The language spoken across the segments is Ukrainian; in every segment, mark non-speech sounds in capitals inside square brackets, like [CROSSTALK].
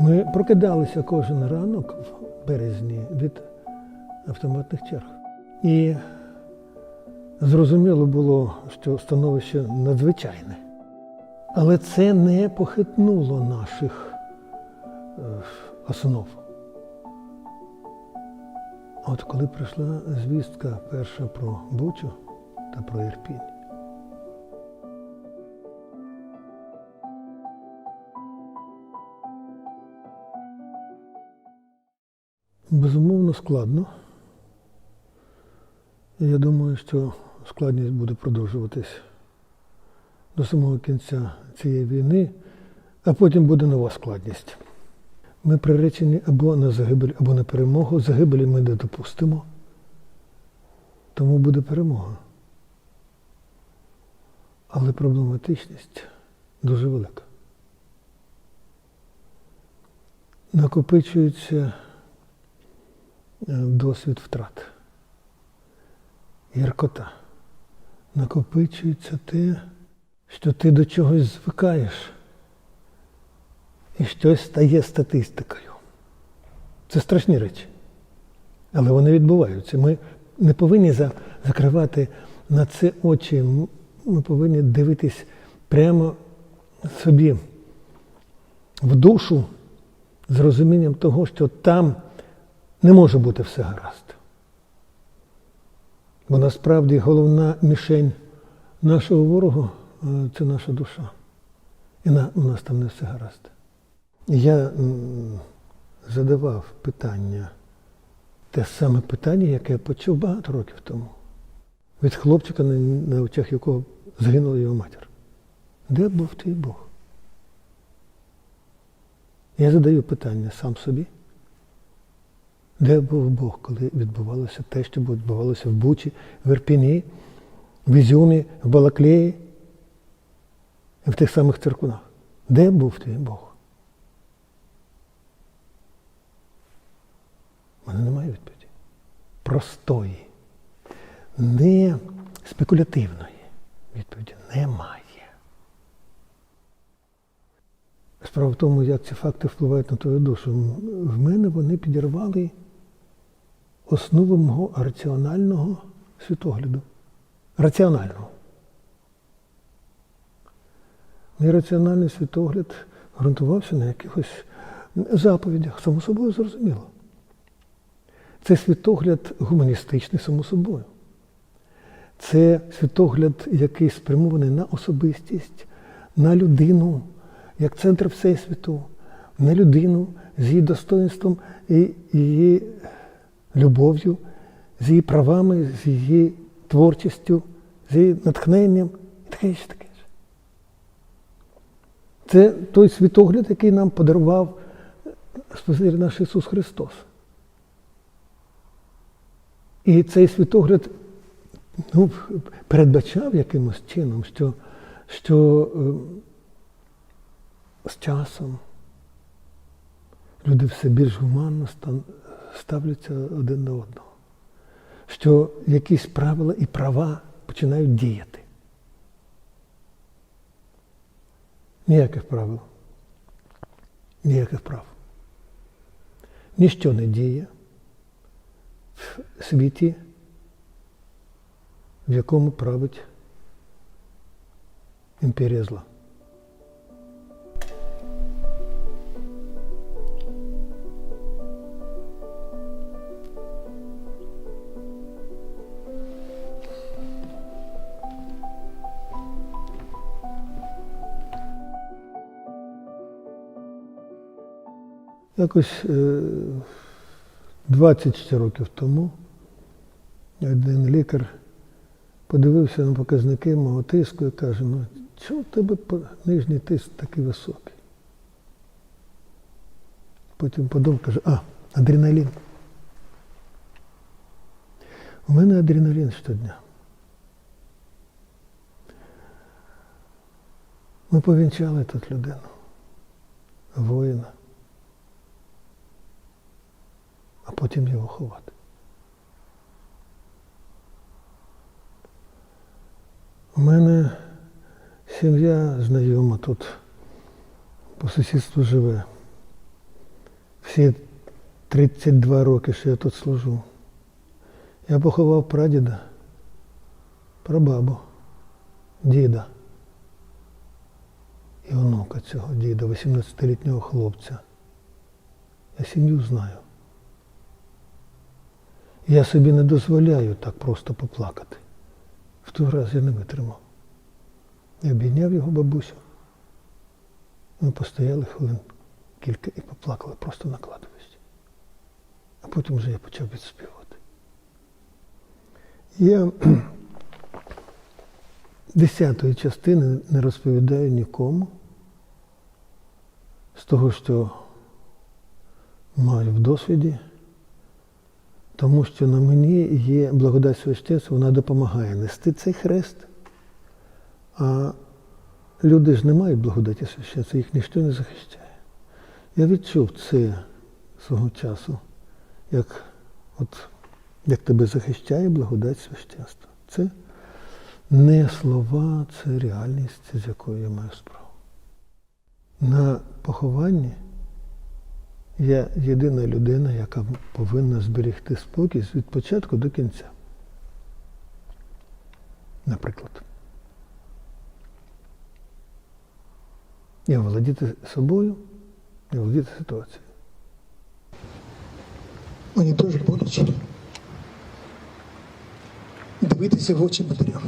Ми прокидалися кожен ранок в березні від автоматних черг. І зрозуміло було, що становище надзвичайне. Але це не похитнуло наших е, основ. От коли прийшла звістка перша про Бучу та про Ірпінь, безумовно складно. Я думаю, що складність буде продовжуватись до самого кінця цієї війни, а потім буде нова складність. Ми приречені або на загибель, або на перемогу. Загибелі ми не допустимо. Тому буде перемога. Але проблематичність дуже велика. Накопичується досвід втрат. Гіркота. Накопичується те, що ти до чогось звикаєш і щось стає статистикою. Це страшні речі. Але вони відбуваються. Ми не повинні закривати на це очі. Ми повинні дивитись прямо собі в душу з розумінням того, що там не може бути все гаразд. Бо насправді головна мішень нашого ворога е, це наша душа. І на, у нас там не все гаразд. Я задавав питання, те саме питання, яке я почув багато років тому. Від хлопчика, на, на очах якого загинула його матір. Де був твій Бог? Я задаю питання сам собі. Де був Бог, коли відбувалося те, що відбувалося в Бучі, в Ірпіні, в Ізюмі, в Балаклеї в тих самих церквунах? Де був твій Бог? У мене немає відповіді. Простої, не спекулятивної відповіді немає. Справа в тому, як ці факти впливають на твою душу. В мене вони підірвали основу мого раціонального світогляду. Раціонального. Мій раціональний світогляд ґрунтувався на якихось заповідях, само собою зрозуміло. Це світогляд гуманістичний, само собою. Це світогляд, який спрямований на особистість, на людину, як центр Всесвіту, на людину з її достоинством і її любов'ю, з її правами, з її творчістю, з її натхненням і таке інше таке. Це той світогляд, який нам подарував Спаситель наш Ісус Христос. І цей світогляд ну, передбачав якимось чином, що, що е, з часом люди все більш гуманно стан- ставляться один до одного. Що якісь правила і права починають діяти. Ніяких правил. Ніяких прав. Ніщо не діє в світі, в якому править імперія зла. Якось е, 24 років тому один лікар подивився на показники мого тиску і каже, ну чого в тебе нижній тиск такий високий? Потім подумав, каже, а, адреналін. У мене адреналін щодня. Ми повінчали тут людину, воїна, а потім його ховати. У мене сім'я знайома тут по сусідству живе. всі 32 роки, що я тут служу. Я поховав прадіда, прабабу, діда і онука цього діда, 18-літнього хлопця. Я сім'ю знаю. Я собі не дозволяю так просто поплакати. В той раз я не витримав. Я обійняв його бабусю. Ми постояли хвилин кілька і поплакали просто на кладовищі. А потім вже я почав відспівати. Я [CLEARS THROAT] десятої частини не розповідаю нікому з того, що маю в досвіді, тому що на мені є благодать священства, вона допомагає нести цей хрест. А люди ж не мають благодаті священства, їх ніхто не захищає. Я відчув це свого часу, як, от, як тебе захищає благодать священства. Це не слова, це реальність, з якою я маю справу. На похованні я єдина людина, яка повинна зберегти спокій від початку до кінця. Наприклад. І володіти собою, і володіти ситуацією. Мені дуже боляче дивитися в очі матерям.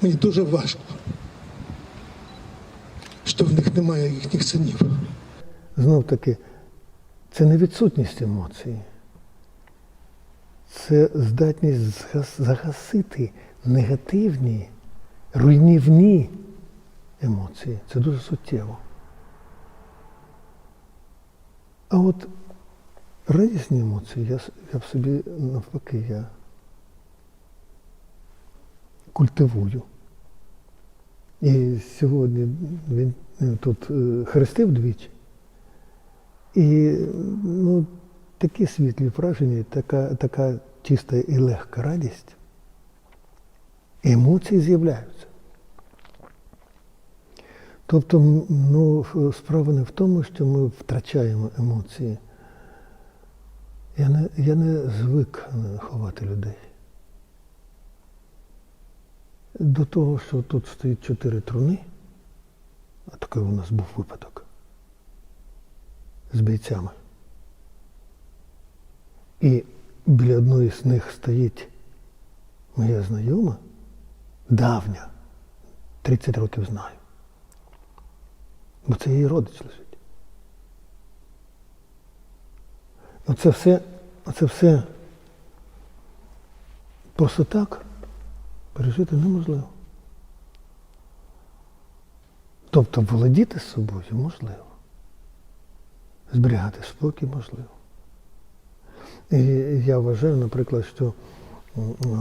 Мені дуже важко, що в них немає їхніх синів. Знов таки, це не відсутність емоцій. Це здатність загасити негативні, руйнівні емоції. Це дуже суттєво. А от радісні емоції я, я в собі навпаки я культивую. І сьогодні він е, тут е, хрестив двічі. І ну, такі світлі враження, така, така чиста і легка радість. Емоції з'являються. Тобто, ну, справа не в тому, що ми втрачаємо емоції. Я не, я не звик е, ховати людей. До того, що тут стоїть чотири труни, а такий у нас був випадок з бійцями. І біля одної з них стоїть моя знайома, давня, 30 років знаю. Бо це її родич лежить. Оце все, оце все просто так пережити неможливо. Тобто володіти собою можливо. Зберігати спокій можливо. І я вважаю, наприклад, що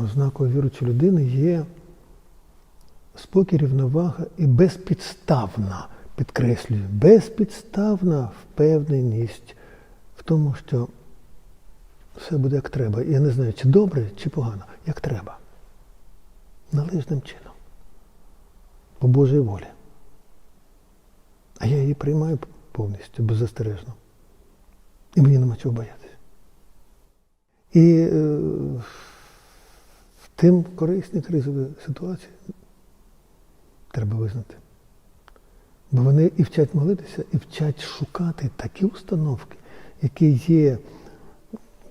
ознакою віруючої людини є спокій, рівновага і безпідставна, підкреслюю, безпідставна впевненість в тому, що все буде як треба. Я не знаю, чи добре, чи погано, як треба. Належним чином. По Божій волі. А я її приймаю повністю, беззастережно. І мені нема чого боятися. І е, тим корисні кризові ситуації треба визнати. Бо вони і вчать молитися, і вчать шукати такі установки, які є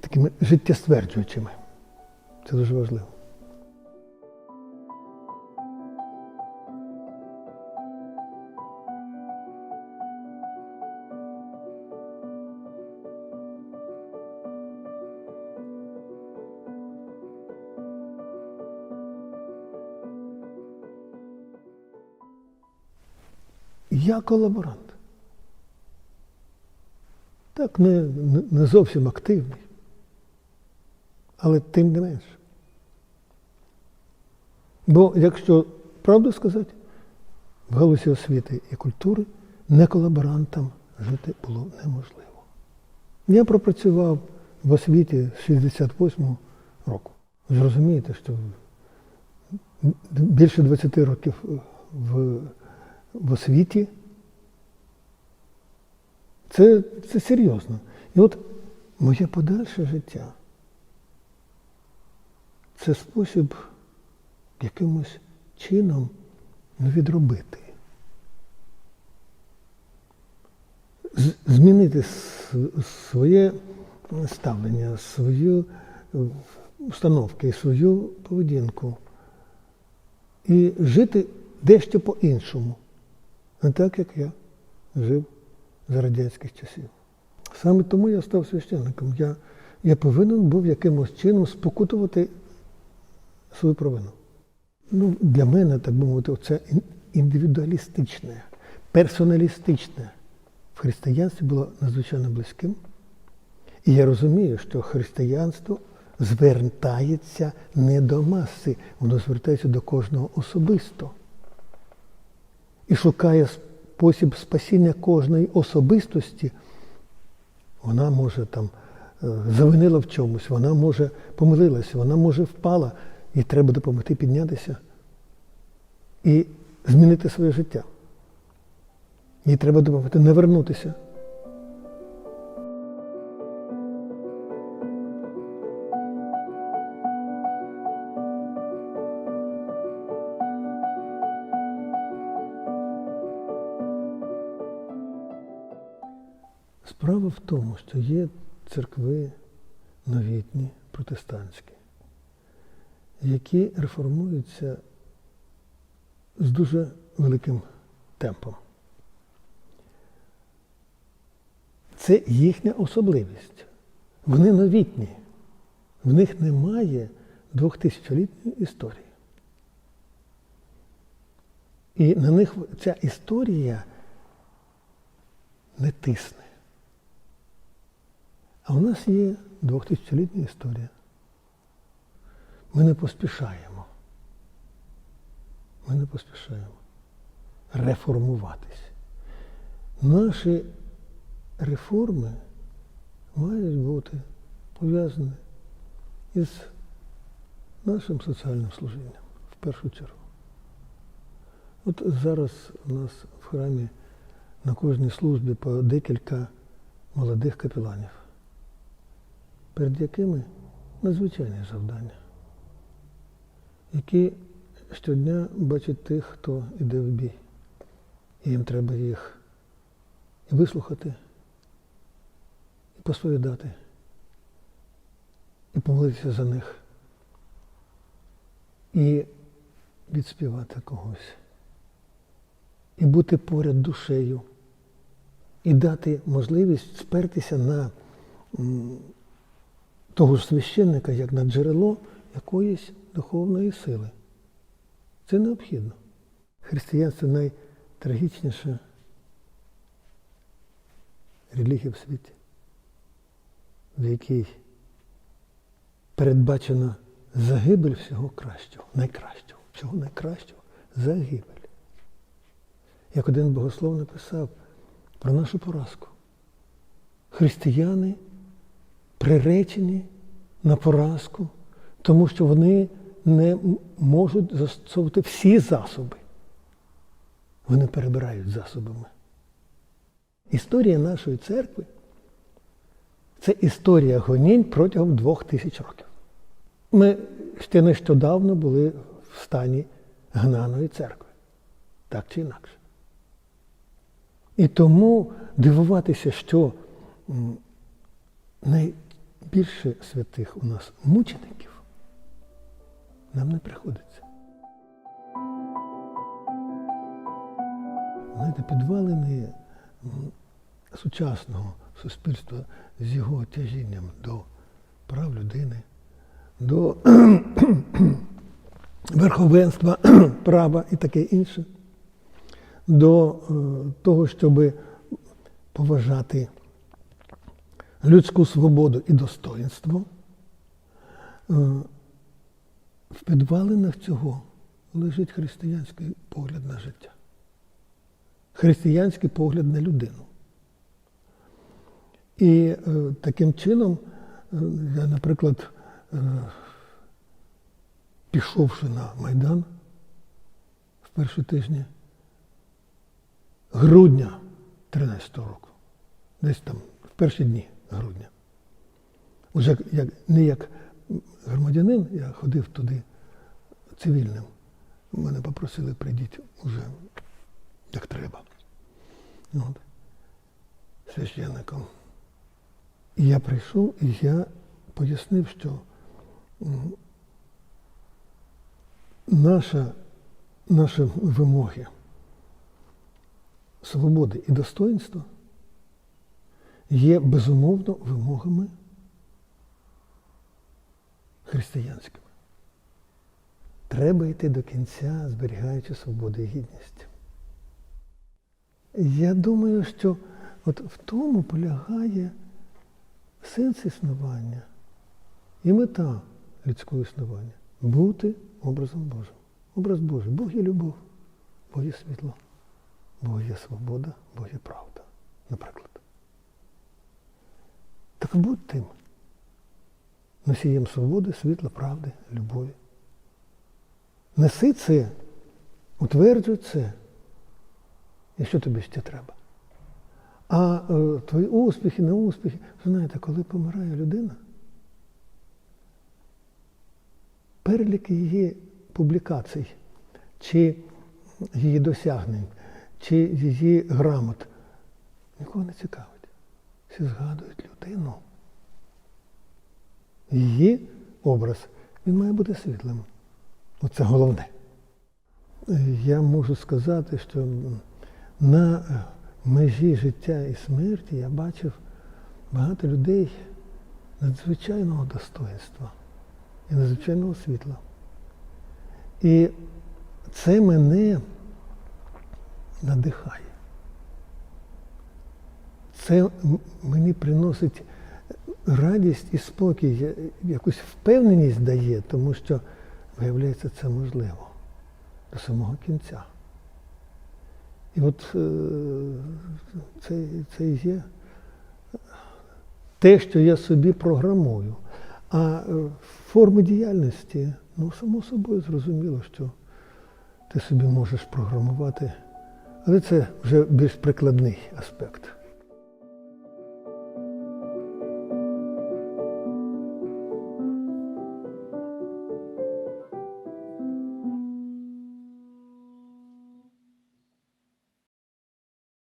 такими життєстверджуючими. Це дуже важливо. Я колаборант. Так, не, не, зовсім активний. Але тим не менше. Бо, якщо правду сказати, в галузі освіти і культури не колаборантам жити було неможливо. Я пропрацював в освіті з 68-го року. Зрозумієте, що більше 20 років в, в освіті Це, це серйозно. І от моє подальше життя це спосіб якимось чином відробити. Змінити своє ставлення, свою установки, свою поведінку. І жити дещо по-іншому. Не так, як я жив за радянських часів. Саме тому я став священником. Я, я повинен був якимось чином спокутувати свою провину. Ну, для мене, так би мовити, це індивідуалістичне, персоналістичне в християнстві було надзвичайно близьким. І я розумію, що християнство звертається не до маси, воно звертається до кожного особисто. І шукає спосіб спасіння кожної особистості. Вона може там е, завинила в чомусь, вона може помилилася, вона може впала, і треба допомогти піднятися і змінити своє життя. Їй треба допомогти не вернутися. Тому, що є церкви новітні, протестантські, які реформуються з дуже великим темпом. Це їхня особливість. Вони новітні. В них немає двохтисячолітньої історії. І на них ця історія не тисне. А у нас є двохтисячолітня історія. Ми не поспішаємо. Ми не поспішаємо реформуватись. Наші реформи мають бути пов'язані із нашим соціальним служінням в першу чергу. От зараз у нас в храмі на кожній службі по декілька молодих капеланів, перед якими надзвичайне завдання, які щодня бачать тих, хто йде в бій. І їм треба їх і вислухати, і посповідати, і помолитися за них, і відспівати когось, і бути поряд душею, і дати можливість спертися на того ж священника, як на джерело якоїсь духовної сили. Це необхідно. Християнство найтрагічніша релігія в світі, в якій передбачена загибель всього кращого, найкращого, всього найкращого загибель. Як один богослов написав про нашу поразку. Християни приречені на поразку, тому що вони не можуть застосовувати всі засоби. Вони перебирають засобами. Історія нашої церкви це історія гонінь протягом двох тисяч років. Ми ще нещодавно були в стані гнаної церкви, так чи інакше. І тому дивуватися, що м, найбільше святих у нас мучеників, нам не приходиться. Знаєте, підвалини сучасного суспільства з його тяжінням до прав людини, до [CLEARS THROAT] верховенства [CLEARS THROAT] права і таке інше, до е, того, щоб поважати людську свободу і достоинство, е, в підвалинах цього лежить християнський погляд на життя, християнський погляд на людину. І е, таким чином, е, я, наприклад, пішовши на Майдан в перші тижні грудня 13 року, десь там в перші дні грудня. Уже як, не як громадянин, я ходив туди цивільним. Мене попросили прийдіть уже як треба. От. Священником. І я прийшов, і я пояснив, що наша, наші вимоги свободи і достоинства є безумовно вимогами християнськими. Треба йти до кінця, зберігаючи свободу і гідність. Я думаю, що от в тому полягає сенс існування і мета людського існування бути образом Божим. Образ Божий. Бог є любов, Бог є світло, Бог є свобода, Бог є правда, наприклад. Так будь тим. Носієм свободи, світла, правди, любові. Неси це, утверджуй це, якщо тобі ще треба. А е, твої успіхи, неуспіхи, знаєте, коли помирає людина, перелік її публікацій, чи її досягнень, чи її грамот нікого не цікавить. Всі згадують людину. Її образ, він має бути світлим. Оце головне. Я можу сказати, що на межі життя і смерті я бачив багато людей надзвичайного достоинства і надзвичайного світла. І це мене надихає. Це мені приносить радість і спокій, якусь впевненість дає, тому що, виявляється, це можливо до самого кінця. І от е, це, це і є те, що я собі програмую. А е, форми діяльності, ну, само собою зрозуміло, що ти собі можеш програмувати, але це вже більш прикладний аспект.